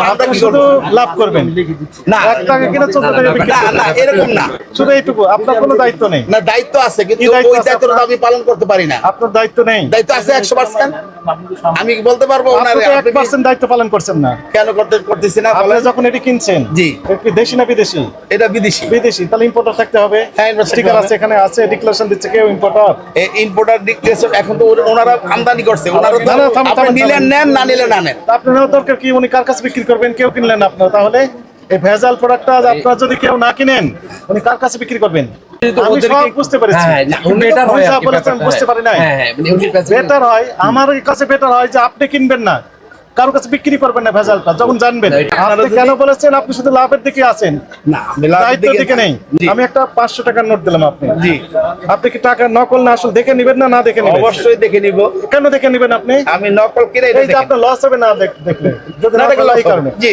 আমরা আপনি শুধু লাভ করবেন। না এক টাকা কিনে চোদ্দ টাকা বিক্রি না না এরকম না। শুধু এইটুকু আপনার কোনো দায়িত্ব নেই। না দায়িত্ব আছে কিন্তু ওই দায়িত্বটা আমি পালন করতে পারি না। আপনার দায়িত্ব নেই। দায়িত্ব আছে একশো পার্সেন্ট? আমি বলতে পারব আপনি তো দায়িত্ব পালন করছেন না। কেন করতে করতেছি না আপনি যখন এটি কিনছেন জি। এটি দেশি না বিদেশি? এটা বিদেশি। বিদেশি তাহলে ইম্পোর্টার থাকতে হবে। হ্যাঁ, স্টিকার আছে এখানে আছে ডিক্লারেশন দিচ্ছে কেউ ইম্পোর্টার ইম্পোর্টার ডিক্টেশন এখন তো ওনারা আমদানি করছে। ওনারা আপনি নিলেন নেন না নিলে না নেন। আপনার দরকার কি? উনি কার কাছে বিক্রি করবেন? কেউ কিনলেন আপনার। তাহলে এই ভেজাল প্রোডাক্টটা আপনার যদি কেউ না কিনেন উনি কার কাছে বিক্রি করবেন? আমার কাছে বেটার হয় যে আপনি কিনবেন না। কারও কাছে বিক্রি করবেন না ভেজালটা যখন জানবেন। আপনি কেন বলেছেন? আপনি শুধু লাভের দিকে আছেন। দিকে নেই। আমি একটা পাঁচশো টাকার নোট দিলাম আপনি। জি। আপনি কি টাকা নকল না আসল দেখে নিবেন না না দেখে নিবেন? অবশ্যই দেখে নিব। কেন দেখে নিবেন আপনি? আমি নকল কিনে এই যে আপনার লস হবে না দেখ- দেখলে। যদি না দেখলে।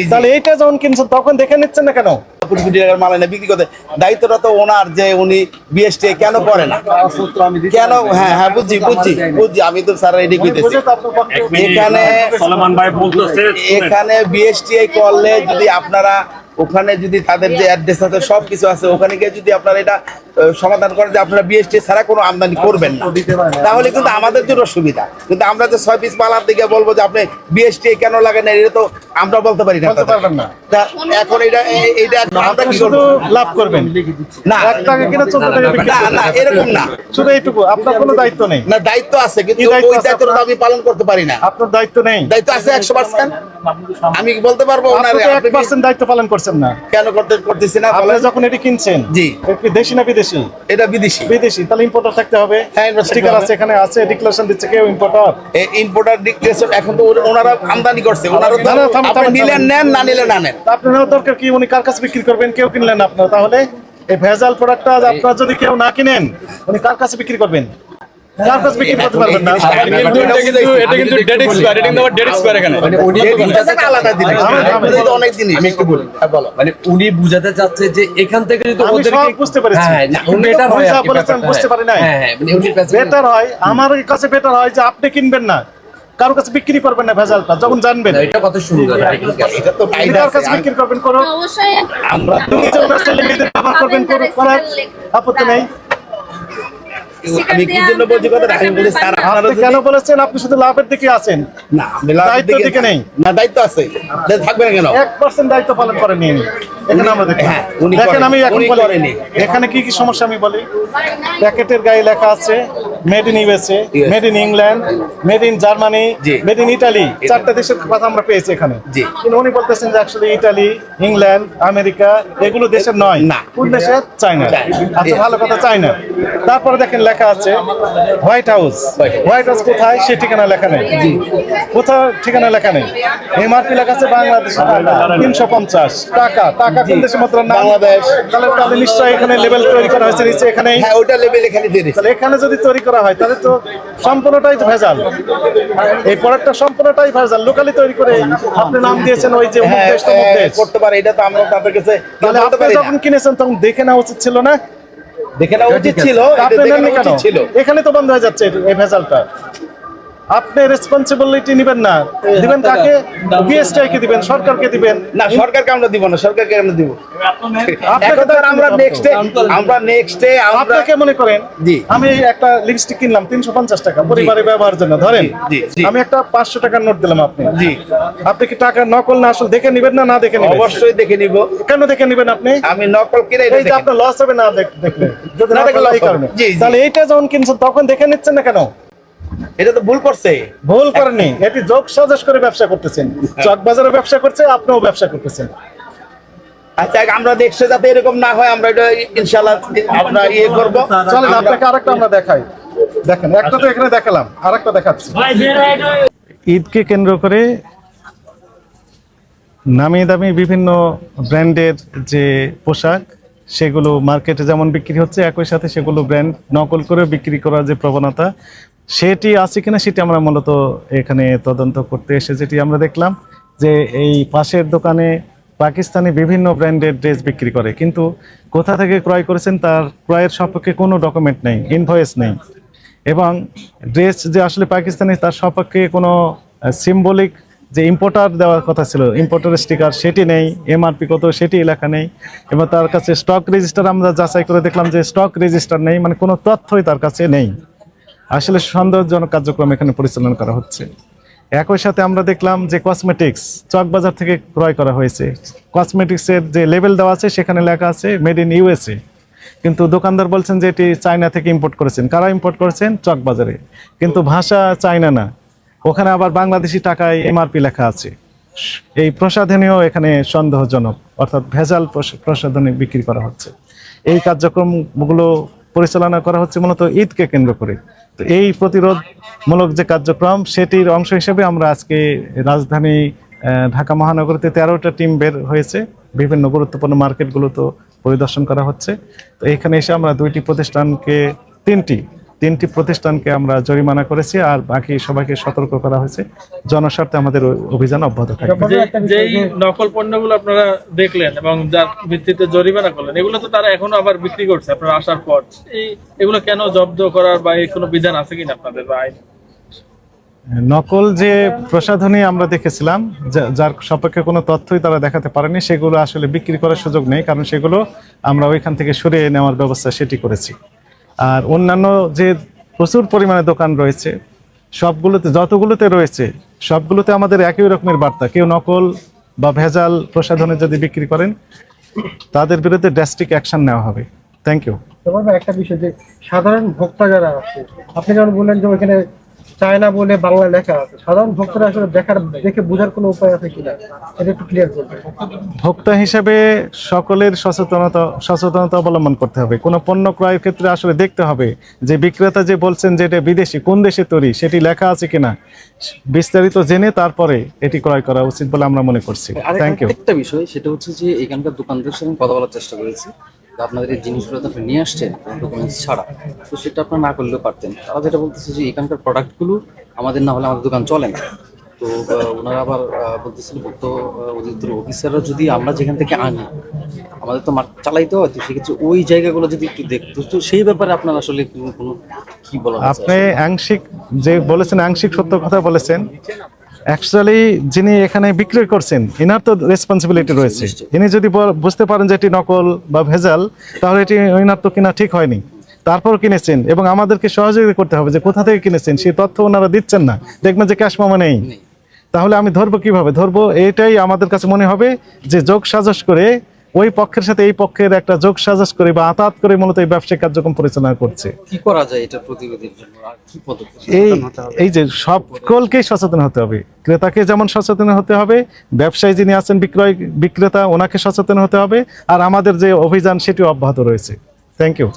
তাহলে এইটা যখন কিনছেন তখন দেখে নিচ্ছেন না কেন? কোটি কোটি টাকার মাল এনে বিক্রি করতে। দায়িত্বটা তো ওনার যে উনি বিএসটি কেন করে না কেন? হ্যাঁ হ্যাঁ বুঝছি বুঝছি বুঝছি। আমি তো স্যার এটি কইতেছি এখানে সলমান ভাই বলতেছে এখানে বিএসটিআই করলে যদি আপনারা ওখানে যদি তাদের যে অ্যাড্রেস আছে সব কিছু আছে ওখানে গিয়ে যদি আপনারা এটা সমাধান করেন যে আপনারা বিএসটি ছাড়া কোনো আমদানি করবেন না। তাহলে কিন্তু আমাদের জন্য সুবিধা। কিন্তু আমরা যে ছয় পিস মালার দিকে বলব যে আপনি বিএসটি কেন লাগেন এটা তো আমরা বলতে পারি না। এখন এটা এই- আমরা কি শুধু লাভ করবেন। না এক টাকা কিনে চোদ্দ টাকা বিক্রি না না এরকম না। শুধু এইটুকু আপনার কোনো দায়িত্ব নেই। না দায়িত্ব আছে কিন্তু ওই দায়িত্বটা আমি পালন করতে পারি না। আপনার দায়িত্ব নেই। দায়িত্ব আছে একশো পার্সেন্ট আমি কি বলতে পারব ওনারে? আপনি দায়িত্ব পালন করছেন না। কেন করতে করতেছি না? আপনি যখন এটি কিনছেন জি। কি দেশি না বিদেশি? এটা বিদেশি। বিদেশি তাহলে ইম্পোর্টার থাকতে হবে। হ্যাঁ, স্টিকার আছে এখানে আছে ডিক্লারেশন দিচ্ছে কেউ ইম্পোর্টার ইম্পোর্টার ডিক্টেশন এখন তো ওনারা আমদানি করছে। ওনারা আপনি নিলেন নেন না নিলে না নেন। আপনার নেওয়ার দরকার কি? উনি কার কাছে বিক্রি করবেন? কেউ কিনলেন আপনার। তাহলে এই ভেজাল প্রোডাক্টটা আপনার যদি কেউ না কিনেন উনি কার কাছে বিক্রি করবেন? কার কাছে বিক্রি করতে পারবেন না? এটা কিন্তু ডেট এক্সপায়ার এটা কিন্তু আবার ডেট এক্সপায়ার এখানে। মানে উনি বুঝাতে আলাদা অনেক জিনিস। আমি একটু বলি। হ্যাঁ, বলো। মানে উনি বুঝাতে চাচ্ছে যে এখান থেকে যদি আমি ওদেরকে বুঝতে পেরেছি। হ্যাঁ না, উনি বুঝতে পারি নাই। হ্যাঁ হ্যাঁ মানে উনি বেটার হয় আমার কাছে বেটার হয় যে আপনি কিনবেন না। কারও কাছে বিক্রি করবেন না ভেজালটা যখন জানবেন। এটা কত সুন্দর। এটা তো কার কাছে বিক্রি করবেন করো অবশ্যই আমরা তো নিজের ওয়েবসাইটে লিখে ব্যবহার করবেন করুন করার আপত্তি নেই। আমি কি জন্য বলছি কথা আমি বলি স্যার আপনারা কেন বলেছেন? আপনি শুধু লাভের দিকে আছেন। না আমি লাভের দিকে নেই। না দায়িত্ব আছে। থাকবে না কেন? দায়িত্ব পালন করেনি উনি। এখানে আমরা দেখি হ্যাঁ, দেখেন আমি এখন বলি এখানে কি কি সমস্যা আমি বলি? প্যাকেটের গায়ে লেখা আছে made in USA made in England made in Germany made in Italy চারটা দেশের কথা আমরা পেয়েছি এখানে। কিন্তু উনি বলতেছেন যে অ্যাকচুয়ালি ইটালি ইংল্যান্ড আমেরিকা এগুলো দেশের নয়। না। কোন দেশের? চায়না। আচ্ছা ভালো কথা চায়না তারপরে দেখেন লেখা আছে হোয়াইট হাউস হোয়াইট হাউস কোথায়? সে ঠিকানা লেখা নেই। কোথাও ঠিকানা লেখা নেই। এমআরপি লেখা আছে বাংলাদেশের টাকা। তিনশো পঞ্চাশ। টাকা। টাকা কোন দেশের মতো নাম বাংলাদেশ। তাহলে তাহলে নিশ্চয়ই এখানে লেভেল তৈরি করা হয়েছে নিচে এখানেই। হ্যাঁ ওইটা লেভেল এখানে দিয়ে এখানে যদি তৈরি করা হয় তাদের তো সম্পূর্ণটাই ভেজাল। এই প্রোডাক্টটা সম্পূর্ণটাই ভেজাল। লোকালি তৈরি করে আপনি নাম দিয়েছেন ওই যে হ্যাঁ হ্যাঁ। করতে পারে এটা তো আমরা তাদের কাছে তাহলে আপনি যখন কিনেছেন তখন দেখে নেওয়া উচিত ছিল না? দেখে নেওয়া কেন? উচিত ছিল। এখানে তো বন্ধ হয়ে যাচ্ছে এই ভেজালটা। আপনি রেসপন্সিবিলিটি নেবেন না। দিবেন কাকে? বিএসটিআই কে দিবেন সরকারকে দিবেন। না সরকারকে আমরা দিব না সরকারকে আমরা দিব। আপনাকে এখন তো আমরা নেক্সট আমরা নেক্সট আপনাকে মনে করেন। আমি একটা লিপস্টিক কিনলাম তিনশো পঞ্চাশ টাকা পরিবারে ব্যবহারের জন্য ধরেন। আমি একটা পাঁচশো টাকার নোট দিলাম আপনি। জি। আপনি কি টাকা নকল না আসল দেখে নিবেন না না দেখে নিবেন? অবশ্যই দেখে নিব। কেন দেখে নিবেন আপনি? আমি নকল কিনে এই যে আপনার লস হবে না দেখ- দেখলে। যদি না দেখলে এই কারণে। তাহলে এইটা যখন কিনছেন তখন দেখে নিচ্ছেন না কেন? এটা তো ভুল করছে। ভুল করেনি। এটি যোগ সাজস করে ব্যবসা করতেছেন। চক বাজারে ব্যবসা করছে আপনিও ব্যবসা করতেছেন। আচ্ছা আমরা নেক্সট যাতে এরকম না হয় আমরা এটা ইনশাআল্লাহ আমরা ইয়ে করব। চলেন আপনাকে আরেকটা আমরা দেখাই। দেখেন একটা তো এখানে দেখালাম আরেকটা দেখাচ্ছি। ঈদকে কেন্দ্র করে নামি দামি বিভিন্ন ব্র্যান্ডের যে পোশাক সেগুলো মার্কেটে যেমন বিক্রি হচ্ছে একই সাথে সেগুলো ব্র্যান্ড নকল করে বিক্রি করার যে প্রবণতা সেটি আছে কিনা সেটি আমরা মূলত এখানে তদন্ত করতে এসে যেটি আমরা দেখলাম যে এই পাশের দোকানে পাকিস্তানি বিভিন্ন ব্র্যান্ডের ড্রেস বিক্রি করে। কিন্তু কোথা থেকে ক্রয় করেছেন তার ক্রয়ের সপক্ষে কোনো ডকুমেন্ট নেই ইনভয়েস নেই। এবং ড্রেস যে আসলে পাকিস্তানি তার সপক্ষে কোনো সিম্বলিক যে ইম্পোর্টার দেওয়ার কথা ছিল ইম্পোর্টার স্টিকার সেটি নেই এমআরপি কত সেটি এলাকা নেই। এবং তার কাছে স্টক রেজিস্টার আমরা যাচাই করে দেখলাম যে স্টক রেজিস্টার নেই মানে কোনো তথ্যই তার কাছে নেই। আসলে সন্দেহজনক কার্যক্রম এখানে পরিচালনা করা হচ্ছে। একই সাথে আমরা দেখলাম যে কসমেটিক্স চকবাজার থেকে ক্রয় করা হয়েছে। কসমেটিক্সের যে লেভেল দেওয়া আছে, সেখানে লেখা আছে মেড ইন ইউএসএ কিন্তু দোকানদার বলছেন যে এটি চায়না থেকে ইম্পোর্ট করেছেন। কারা ইম্পোর্ট করেছেন? চকবাজারে কিন্তু ভাষা চায়না না। ওখানে আবার বাংলাদেশি টাকায় এমআরপি লেখা আছে। এই প্রসাধনীও এখানে সন্দেহজনক, অর্থাৎ ভেজাল প্রস- প্রসাধনী বিক্রি করা হচ্ছে। এই কার্যক্রমগুলো পরিচালনা করা হচ্ছে মূলত ঈদকে কেন্দ্র করে। তো এই প্রতিরোধমূলক যে কার্যক্রম, সেটির অংশ হিসেবে আমরা আজকে রাজধানী ঢাকা মহানগরীতে তেরোটা টিম বের হয়েছে। বিভিন্ন গুরুত্বপূর্ণ মার্কেটগুলো তো পরিদর্শন করা হচ্ছে। তো এখানে এসে আমরা দুইটি প্রতিষ্ঠানকে, তিনটি তিনটি প্রতিষ্ঠানকে আমরা জরিমানা করেছি আর বাকি সবাইকে সতর্ক করা হয়েছে। জনস্বার্থে আমাদের অভিযান অব্যাহত থাকবে। যেই নকল পণ্যগুলো আপনারা দেখলেন এবং যার ভিত্তিতে জরিমানা করলেন এগুলো তো তারা এখনও আবার বিক্রি করছে আপনারা আসার পর। এই এগুলো কেন জব্দ করার বা এই কোনো বিধান আছে কিনা আপনাদের বা আইন? নকল যে প্রসাধনী আমরা দেখেছিলাম যার সপক্ষে কোনো তথ্যই তারা দেখাতে পারেনি সেগুলো আসলে বিক্রি করার সুযোগ নেই কারণ সেগুলো আমরা ওইখান থেকে সরিয়ে নেওয়ার ব্যবস্থা সেটি করেছি। আর অন্যান্য যে প্রচুর পরিমাণে দোকান রয়েছে, সবগুলোতে, যতগুলোতে রয়েছে, সবগুলোতে আমাদের একই রকমের বার্তা। কেউ নকল বা ভেজাল প্রসাধনে যদি বিক্রি করেন, তাদের বিরুদ্ধে ড্রাস্টিক অ্যাকশন নেওয়া হবে। থ্যাংক ইউ একটা বিষয় যে সাধারণ ভোক্তা যারা আছে, আপনি যেমন বললেন যে ওইখানে চায়না বলে বাংলা লেখা আছে। সাধারণ ভক্তরা আসলে দেখার দেখে বোঝার কোনো উপায় আছে কিনা এটা একটু ক্লিয়ার করবেন। ভোক্তা হিসেবে সকলের সচেতনতা সচেতনতা অবলম্বন করতে হবে। কোনো পণ্য ক্রয়ের ক্ষেত্রে আসলে দেখতে হবে যে বিক্রেতা যে বলছেন যে এটা বিদেশি কোন দেশে তৈরি সেটি লেখা আছে কিনা বিস্তারিত জেনে তারপরে এটি ক্রয় করা উচিত বলে আমরা মনে করছি। থ্যাংক ইউ একটা বিষয় সেটা হচ্ছে যে এখানকার দোকানদারের সঙ্গে কথা বলার চেষ্টা করেছি। আপনাদের এই জিনিসগুলো তো নিয়ে আসছেন ডকুমেন্টস ছাড়া। তো সেটা আপনারা না করলেও পারতেন। তারা যেটা বলতেছে যে, এখানকার প্রোডাক্টগুলো আমাদের না হলে আমাদের দোকান চলে না। তো ওনারা আবার বলতেছিল ভুক্ত অধিদপ্তর অফিসাররা যদি আমরা যেখান থেকে আনি, আমাদের তো মার্কেট চালাইতে হয়। তো সেক্ষেত্রে ওই জায়গাগুলো যদি একটু দেখতো, তো সেই ব্যাপারে আপনার আসলে কোনো কি বলা আপনি আংশিক যে বলেছেন, আংশিক সত্য কথা বলেছেন। অ্যাকচুয়ালি যিনি এখানে বিক্রয় করছেন এনার তো রেসপন্সিবিলিটি রয়েছে। ইনি যদি বুঝতে পারেন যে এটি নকল বা ভেজাল তাহলে এটি ওনার তো কিনা ঠিক হয়নি। তারপর কিনেছেন এবং আমাদেরকে সহযোগিতা করতে হবে যে কোথা থেকে কিনেছেন সেই তথ্য ওনারা দিচ্ছেন না। দেখবেন যে ক্যাশ মামা নেই। তাহলে আমি ধরবো কীভাবে? ধরবো এটাই আমাদের কাছে মনে হবে যে যোগ সাজস করে ওই পক্ষের সাথে এই পক্ষের একটা যোগ সাজাস করে বা আতাত করে মূলত এই ব্যবসায়িক কার্যক্রম পরিচালনা করছে। কি করা যায় এটা প্রতিরোধের জন্য? আর কি পদক্ষেপ? এই এই যে সকলকেই সচেতন হতে হবে। ক্রেতাকে যেমন সচেতন হতে হবে ব্যবসায়ী যিনি আছেন বিক্রয় বিক্রেতা ওনাকে সচেতন হতে হবে আর আমাদের যে অভিযান সেটি অব্যাহত রয়েছে। Thank you